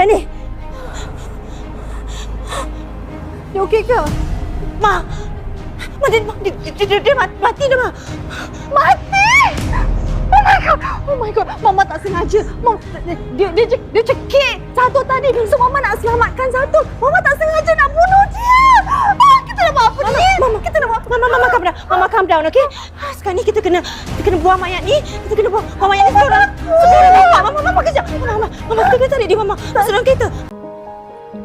Penny. Dia okey ke? Ma. Ma dia, dia, dia, dia, dia mati, mati dah, Ma. Mati! Oh my god. Oh my god. Mama tak sengaja. Mama, dia, dia, dia, dia cekik satu tadi. So Mama nak selamatkan satu. Mama tak sengaja nak bunuh Mama, Mama calm down. Mama calm down, okey? Ah, Sekarang ni kita kena kita kena buang mayat ni. Kita kena buang, buang mayat ni sekarang. Sekarang, Mama. Mama, Mama kejap. Mama, Mama. Mama, kita kena tarik dia, Mama. Sedang kereta.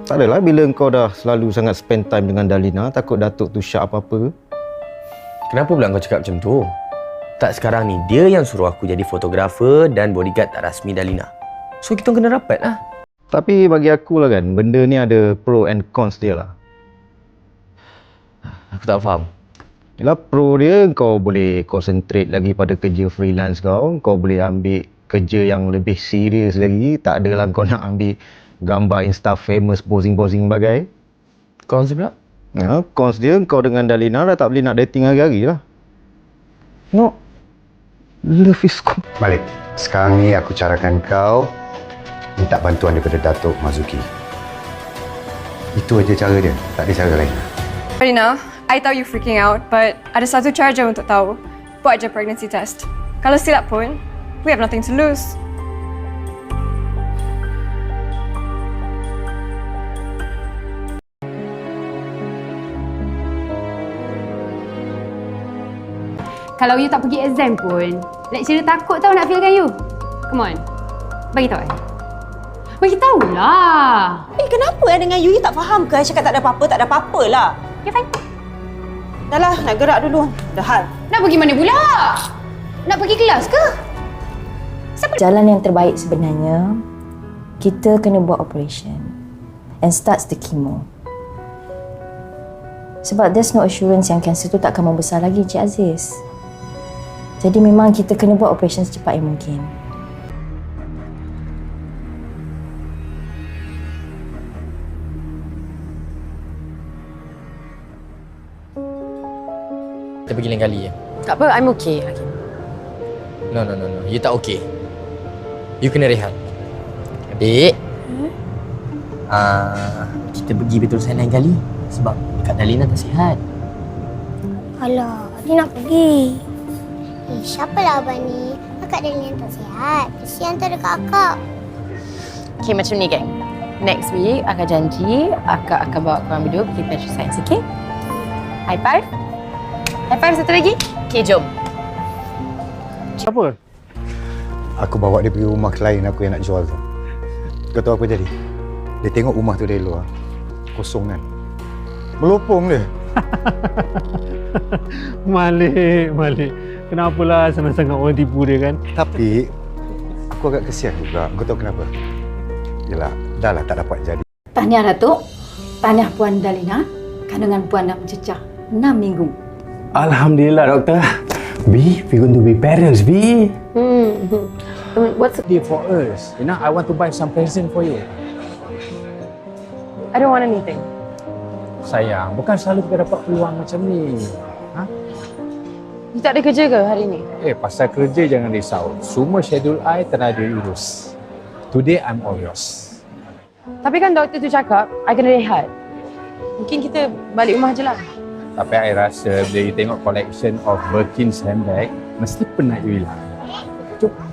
Tak adalah bila kau dah selalu sangat spend time dengan Dalina, takut Datuk tu syak apa-apa ke? Kenapa pula kau cakap macam tu? Tak sekarang ni, dia yang suruh aku jadi fotografer dan bodyguard tak rasmi Dalina. So, kita kena rapat lah. Tapi bagi aku lah kan, benda ni ada pro and cons dia lah. Aku tak faham. Yelah pro dia kau boleh concentrate lagi pada kerja freelance kau. Kau boleh ambil kerja yang lebih serius lagi. Tak adalah kau nak ambil gambar insta famous posing-posing bagai. Cons pula? Ya, cons dia kau dengan Dalina dah tak boleh nak dating hari-hari lah. No. Love is cool. Malik, sekarang ni aku carakan kau minta bantuan daripada Datuk Mazuki. Itu aja cara dia, tak ada cara lain. Marina, I tahu you freaking out, but ada satu cara je untuk tahu. Buat je pregnancy test. Kalau silap pun, we have nothing to lose. Kalau you tak pergi exam pun, lecturer takut tau nak failkan you. Come on. Bagi tahu I. Bagi tahu lah. Eh, kenapa eh dengan you, you tak faham ke? I cakap tak ada apa-apa, tak ada apa-apa lah. Okay, fine. Dah lah, nak gerak dulu. Dah hal. Nak pergi mana pula? Nak pergi kelas ke? Jalan yang terbaik sebenarnya, kita kena buat operation and starts the chemo. Sebab there's no assurance yang kanser tu tak akan membesar lagi, Cik Aziz. Jadi memang kita kena buat operation secepat yang mungkin. Kita pergi lain kali ya. Tak apa, I'm okay. Hakim. No, no, no, no. You tak okay. You kena rehat. Adik. Ah, kita pergi betul saya lain kali. Sebab Kak Dalina tak sihat. Alah, dia nak pergi. Eh, siapalah abang ni? Akak dia yang tak sihat. Kesian tu dekat akak. Okay, macam ni geng. Next week, akak janji akak akan bawa korang berdua pergi Science, okay? High five. High five satu lagi. Okay, jom. Apa? Aku bawa dia pergi rumah klien aku yang nak jual tu. Kau tahu apa jadi? Dia tengok rumah tu dari luar. Kosong kan? Melopong dia. Malik, Malik. Kenapalah senang sangat orang tipu dia kan? Tapi, aku agak kesian juga. Kau tahu kenapa? Yelah, dah lah tak dapat jadi. Tahniah Datuk. Tahniah Puan Dalina. Kandungan Puan dah mencecah 6 minggu. Alhamdulillah, doktor. B, we going to be parents, B. Hmm. What's Day for us. You know, I want to buy some present for you. I don't want anything. Sayang, bukan selalu kita dapat peluang macam ni. You tak ada kerja ke hari ni? Eh, pasal kerja jangan risau. Semua schedule I tengah diurus. Today, I'm all yours. Tapi kan doktor tu cakap, I kena rehat. Mungkin kita balik rumah je lah. Tapi I rasa bila you tengok collection of Birkin's handbag, mesti penat you hilang. Jom.